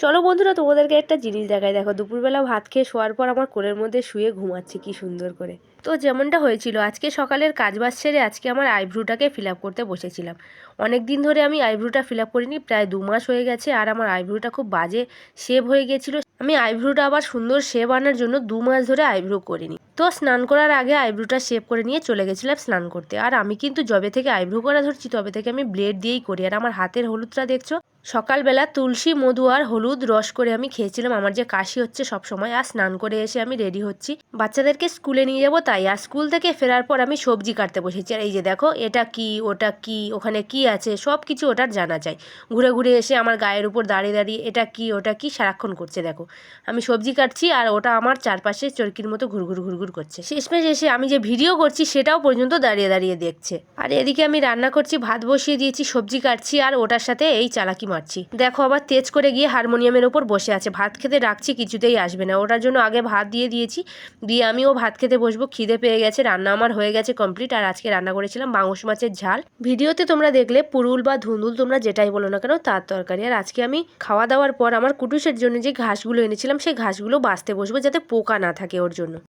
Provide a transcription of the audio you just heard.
চলো বন্ধুরা, তোমাদেরকে একটা জিনিস দেখায় দেখো, দুপুরবেলা ভাত খেয়ে শোয়ার পর আমার কোলের মধ্যে শুয়ে ঘুমাচ্ছে, কি সুন্দর করে। তো যেমনটা হয়েছিল, আজকে সকালের কাজ বাজ সেরে আজকে আমার আইব্রুটাকে ফিল আপ করতে বসেছিলাম। অনেক দিন ধরে আমি আইব্রুটা ফিল আপ করিনি, প্রায় দু মাস হয়ে গেছে, আর আমার আইব্রুটা খুব বাজে শেভ হয়ে গেছিল। আমি আইব্রুটা আবার সুন্দর শেভ আনার জন্য দু মাস ধরে আইব্রু করিনি। তো স্নান করার আগে আইব্রুটা শেভ করে নিয়ে চলে গেছিলাম স্নান করতে। আর আমি কিন্তু যবে থেকে আইব্রু করা ধরছি, তবে থেকে আমি ব্লেড দিয়েই করি। আর আমার হাতের হলুদটা দেখছ? সকালবেলা তুলসী, মধু আর হলুদ রস করে আমি খেয়েছিলাম। আমার যে কাশি হচ্ছে সব সময় আর স্নান করে এসে আমি রেডি হচ্ছি। বাচ্চাদেরকে স্কুলে নিয়ে যাব তাই। আর স্কুল থেকে ফেরার পর আমি সবজি কাটতে বসেছি। আর এই যে দেখো, এটা কি, ওটা কি, ওখানে কি আছে সব কিছু ওটার জানা যায়। ঘুরে ঘুরে এসে আমার গায়ের উপর দাঁড়িয়ে দাঁড়িয়ে, এটা কি, ওটা কি, সারাক্ষণ করছে দেখো। আমি সবজি কাটছি আর ওটা আমার চারপাশে চরকির মতো ঘুরঘুর ঘুরঘুর করছে। শেষমেশ এসে আমি যে ভিডিও করছি সেটাও পর্যন্ত দাঁড়িয়ে দাঁড়িয়ে দেখছে। আর এদিকে আমি রান্না করছি, ভাত বসিয়ে দিয়েছি, সবজি কাটছি আর ওটার সাথে এই চালাকি মারছি। দেখো আবার তেজ করে গিয়ে হারমোনিয়ামের ওপর বসে আছে। ভাত খেতে ডাকছি কিছুতেই আসবে না। ওটার জন্য আগে ভাত দিয়ে দিয়েছি। দিয়ে আমিও ভাত খেতে বসবো। খিদে পেয়ে গেছে, রান্না আমার হয়ে গেছে কমপ্লিট আর আজকে রান্না করেছিলাম বাংশ মাছের ঝাল। ভিডিওতে তোমরা দেখলে পুরুল বা ধুন্দুল তোমরা যেটাই বলো না কেন, তার তরকারি। আর আজকে আমি খাওয়া দাওয়ার পর আমার কুটুসের জন্য যে এনেছিলাম সেই ঘাসগুলো বাঁচতে বসবো যাতে পোকা না থাকে ওর জন্য।